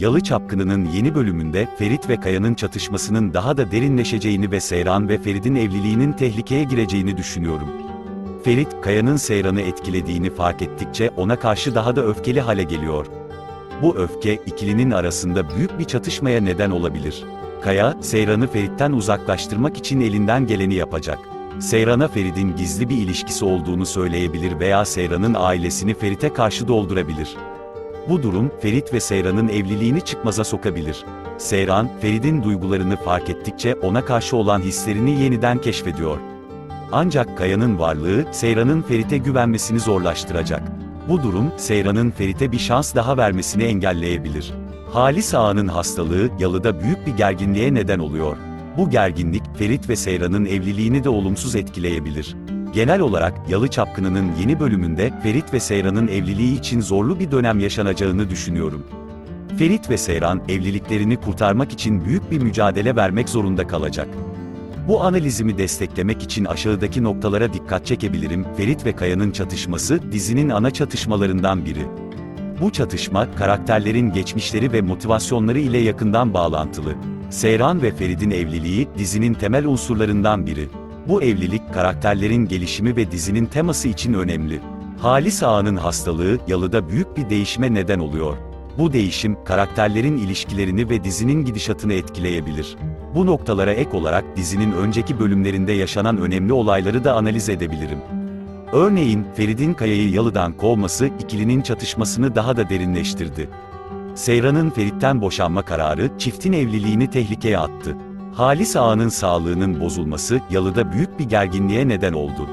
Yalı Çapkını'nın yeni bölümünde Ferit ve Kaya'nın çatışmasının daha da derinleşeceğini ve Seyran ve Ferit'in evliliğinin tehlikeye gireceğini düşünüyorum. Ferit, Kaya'nın Seyran'ı etkilediğini fark ettikçe ona karşı daha da öfkeli hale geliyor. Bu öfke, ikilinin arasında büyük bir çatışmaya neden olabilir. Kaya, Seyran'ı Ferit'ten uzaklaştırmak için elinden geleni yapacak. Seyran'a Ferit'in gizli bir ilişkisi olduğunu söyleyebilir veya Seyran'ın ailesini Ferit'e karşı doldurabilir. Bu durum, Ferit ve Seyran'ın evliliğini çıkmaza sokabilir. Seyran, Ferit'in duygularını fark ettikçe ona karşı olan hislerini yeniden keşfediyor. Ancak Kaya'nın varlığı, Seyran'ın Ferit'e güvenmesini zorlaştıracak. Bu durum, Seyran'ın Ferit'e bir şans daha vermesini engelleyebilir. Halis Ağa'nın hastalığı, Yalı'da büyük bir gerginliğe neden oluyor. Bu gerginlik, Ferit ve Seyran'ın evliliğini de olumsuz etkileyebilir. Genel olarak, Yalı Çapkını'nın yeni bölümünde, Ferit ve Seyran'ın evliliği için zorlu bir dönem yaşanacağını düşünüyorum. Ferit ve Seyran, evliliklerini kurtarmak için büyük bir mücadele vermek zorunda kalacak. Bu analizimi desteklemek için aşağıdaki noktalara dikkat çekebilirim. Ferit ve Kaya'nın çatışması, dizinin ana çatışmalarından biri. Bu çatışma, karakterlerin geçmişleri ve motivasyonları ile yakından bağlantılı. Seyran ve Ferit'in evliliği, dizinin temel unsurlarından biri. Bu evlilik, karakterlerin gelişimi ve dizinin teması için önemli. Halis Ağa'nın hastalığı, Yalı'da büyük bir değişime neden oluyor. Bu değişim, karakterlerin ilişkilerini ve dizinin gidişatını etkileyebilir. Bu noktalara ek olarak dizinin önceki bölümlerinde yaşanan önemli olayları da analiz edebilirim. Örneğin, Ferid'in Kaya'yı Yalı'dan kovması, ikilinin çatışmasını daha da derinleştirdi. Seyran'ın Ferit'ten boşanma kararı, çiftin evliliğini tehlikeye attı. Halis Ağa'nın sağlığının bozulması, Yalı'da büyük bir gerginliğe neden oldu.